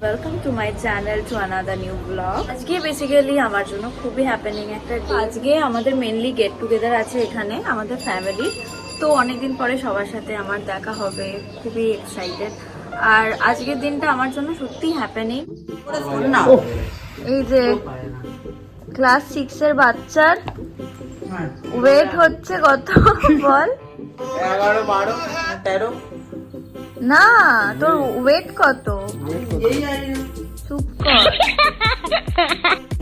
Welcome to my channel to another new blog আজকে basically আমার জন্য খুবই হ্যাপেনিং একটা আজকে আমাদের মেনলি গেট টুগেদার আছে এখানে আমাদের ফ্যামিলি তো অনেকদিন পরে সবার সাথে আমার দেখা হবে খুবই এক্সাইটেড আর আজকের দিনটা আমার জন্য সত্যি হ্যাপেনিং না। এই যে ক্লাস সিক্স এর বাচ্চার ওয়েট হচ্ছে কত? বল। এগারো বারো তেরো। না তোর ওয়েট কত? এই না। চুপ কর।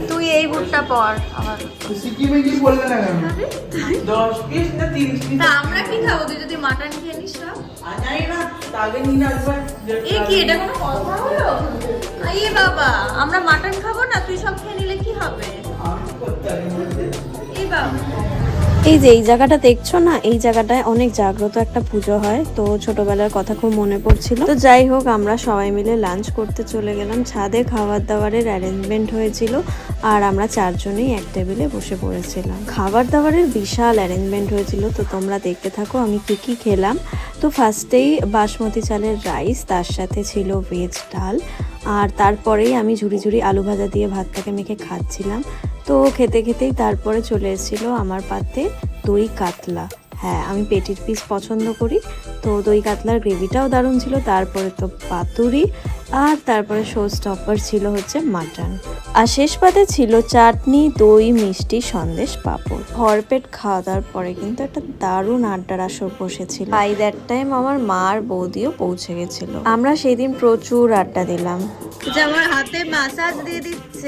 তুই এই বুটটা পর আমার সিকিমে কি বললে না কেন? দশ পিস না তিরিশ পিস তা আমরা কি খাব? তুই যদি মাটন খেয়ে নিস? আর জানি না তাকে নিয়ে আসবেন এ কি এটা কোনো কথা হলো? এই বাবা আমরা মাটন খাব না? তুই সব খেয়ে এই যে, এই জায়গাটা দেখছ না? এই জায়গাটায় অনেক জাগ্রত একটা পুজো হয়। তো ছোটবেলার কথা খুব মনে পড়ছিল। তো যাই হোক, আমরা সবাই মিলে লাঞ্চ করতে চলে গেলাম। ছাদে খাবার দাবারের অ্যারেঞ্জমেন্ট হয়েছিল আর আমরা চারজনেই এক টেবিলে বসে পড়েছিলাম। খাবার দাবারের বিশাল অ্যারেঞ্জমেন্ট হয়েছিল। তো তোমরা দেখতে থাকো, আমি কি কি খেলাম। তো ফার্স্টেই বাসমতি চালের রাইস তার সাথে ছিল ভেজ ডাল। আর তারপরেই আমি ঝুড়ি ঝুড়ি আলু ভাজা দিয়ে ভাতটাকে মেখে খাচ্ছিলাম। তো খেতে খেতেই তারপরে চলে এসেছিল আমার পাতে দই কাতলা। হ্যাঁ আমি পেটির পিস পছন্দ করি। তো দই কাতলার গ্রেভিটাও দারুণ ছিল। তারপরে তো পাতুরি আর তারপরে শো স্টপার ছিল হচ্ছে মাটন। আর শেষ পাতে ছিল চাটনি, দই, মিষ্টি, সন্দেশ, পাঁপড়। ভরপেট খাওয়া দাওয়ার পরে কিন্তু একটা দারুণ আড্ডার আসর বসেছিল। বাই দ্যাট টাইম আমার মা আর বৌদিও পৌঁছে গেছিল। আমরা সেই দিন প্রচুর আড্ডা দিলাম। আমার হাতে মাসাজ দিয়ে দিচ্ছে।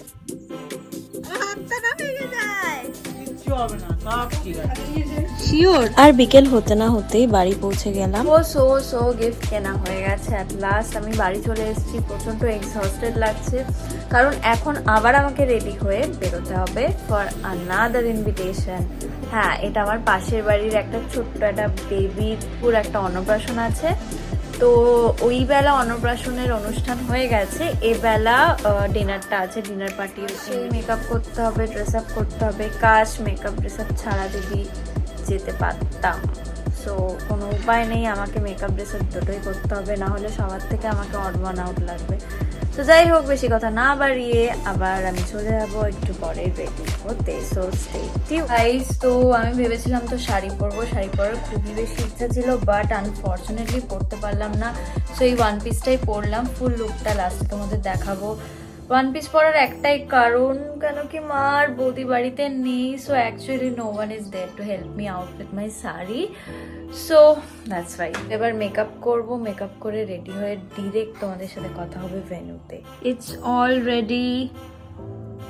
আর বিকেল হতে না হতেই বাড়ি পৌঁছে গেলাম। ও সো সো গিফট কেনা হয়ে গেছে অ্যাট লাস্ট আমি বাড়ি চলে এসেছি প্রচণ্ড এক্সহস্টেড লাগছে। কারণ এখন আবার আমাকে রেডি হয়ে বেরোতে হবে ফর আনাদার ইনভিটেশন হ্যাঁ এটা আমার পাশের বাড়ির একটা ছোট্ট একটা বেবির পুরো একটা অন্নপ্রাশন আছে। তো ওই বেলা অন্নপ্রাশনের অনুষ্ঠান হয়ে গেছে। এ বেলা ডিনারটা আছে ডিনার পার্টি সেই মেকআপ করতে হবে ড্রেস আপ করতে হবে। কাশ মেকআপ ড্রেস আপ ছাড়া যদি যেতে পারতাম। সো কোনো উপায় নেই আমাকে মেকআপ ড্রেস আপ দুটোই করতে হবে। না হলে সবার থেকে আমাকে অড ওয়ান আউট লাগবে। তো যাই হোক, বেশি কথা না বাড়িয়ে আবার আমি চলে যাব একটু পরে রেডি হতে সো গাইস তো আমি ভেবেছিলাম তো শাড়ি পরবো, শাড়ি পরার খুবই বেশি ইচ্ছা ছিল বাট আনফর্চুনেটলি পরতে পারলাম না। সো এই ওয়ান পিসটাই পরলাম ফুল লুকটা লাস্টে তোমাদের দেখাবো। ওয়ান পিস পরার একটাই কারণ, কেন কি মা বৌদি বাড়িতে নেই so actually no one is there to help me out with my sari so that's why এবার মেকআপ করব মেকআপ করে রেডি হয়ে ডিরেক্ট তোমাদের সাথে কথা হবে ভেনুতে it's already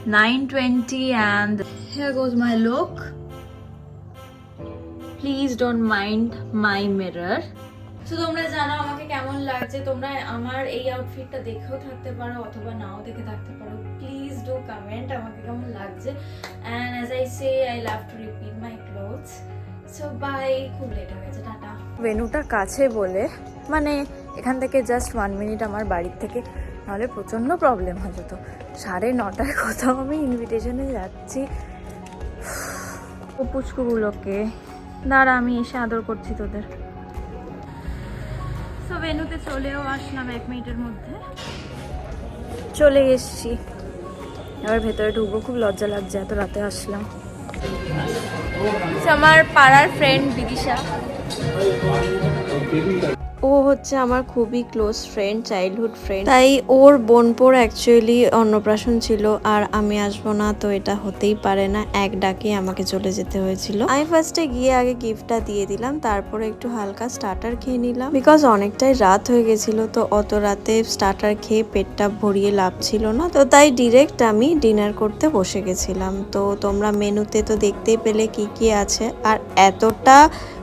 nine twenty and here goes my look please don't mind my mirror তো তোমরা জানো আমাকে কেমন লাগছে। তোমরা আমার এই আউটফিটটা দেখেও থাকতে পারো অথবা নাও দেখে থাকতে পারো। প্লিজ ডু কমেন্ট আমাকে কেমন লাগছে। And as I say I love to repeat my clothes so bye খুব লেট হয়ে গেছে টাটা। ভেনুটা কাছে বলে মানে এখান থেকে জাস্ট ওয়ান মিনিট আমার বাড়ির থেকে নাহলে প্রচণ্ড প্রবলেম হয়ে যেত। সাড়ে নটায় কোথাও আমি ইনভিটেশনে যাচ্ছি। ও পুচকুগুলোকে। দাঁড়া আমি এসে আদর করছি তোদের। ভেনুতে চলেও আসলাম এক মিনিটের মধ্যে। চলে এসছি। এবার ভেতরে ঢুকবো খুব লজ্জা লাগছে এত রাতে আসলাম। আমার পাড়ার ফ্রেন্ড বিদিশা। ও হচ্ছে আমার খুবই ক্লোজ ফ্রেন্ড চাইল্ডহুড ফ্রেন্ড তাই ওর বোনপোর অ্যাকচুয়ালি অন্নপ্রাশন ছিল আর আমি আসব না, তো এটা হতেই পারে না। এক ডাকে আমাকে চলে যেতে হয়েছিল। আমি ফার্স্টে গিয়ে আগে গিফটটা দিয়ে দিলাম, তারপরে একটু হালকা স্টার্টার খেয়ে নিলাম। বিকজ অনেকটাই রাত হয়ে গেছিল, তো অত রাতে স্টার্টার খেয়ে পেটটা ভরিয়ে লাভ ছিল না। তো তাই ডিরেক্ট আমি ডিনার করতে বসে গেছিলাম। তো তোমরা মেনুতে তো দেখতেই পেলে কি কি আছে। আর এতটা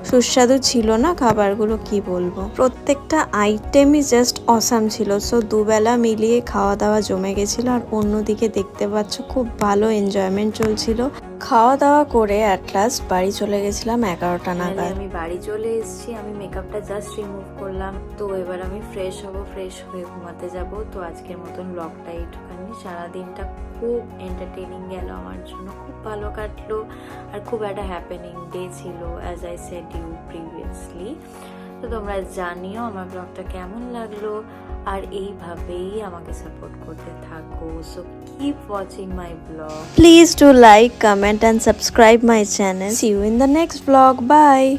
সুস্বাদু ছিল না খাবারগুলো, কি বলব? প্রত্যেকটা আইটেমই জাস্ট অসাম ছিল। সো দুবেলা মিলিয়ে খাওয়া দাওয়া জমে গেছিল আর অন্যদিকে দেখতে পাচ্ছ খুব ভালো এনজয়মেন্ট চলছিল। খাওয়া দাওয়া করে অ্যাট লাস্ট বাড়ি চলে গেছিলাম এগারোটা নাগাদ। আমি বাড়ি চলে এসেছি আমি মেকআপটা জাস্ট রিমুভ করলাম। তো এবার আমি ফ্রেশ হব ফ্রেশ হয়ে ঘুমাতে যাব। তো আজকের মতন ব্লগটা এইটুখানি। সারাদিনটা খুব এন্টারটেনিং গেল আমার জন্য খুব ভালো কাটলো। আর খুব একটা হ্যাপেনিং ডে ছিল as I said you previously তো তোমরা জানিও আমার ব্লগটা কেমন লাগল আর এইভাবেই আমাকে সাপোর্ট করতে থাকো so keep watching my blog Please do like, comment and subscribe my channel. See you in the next vlog. Bye.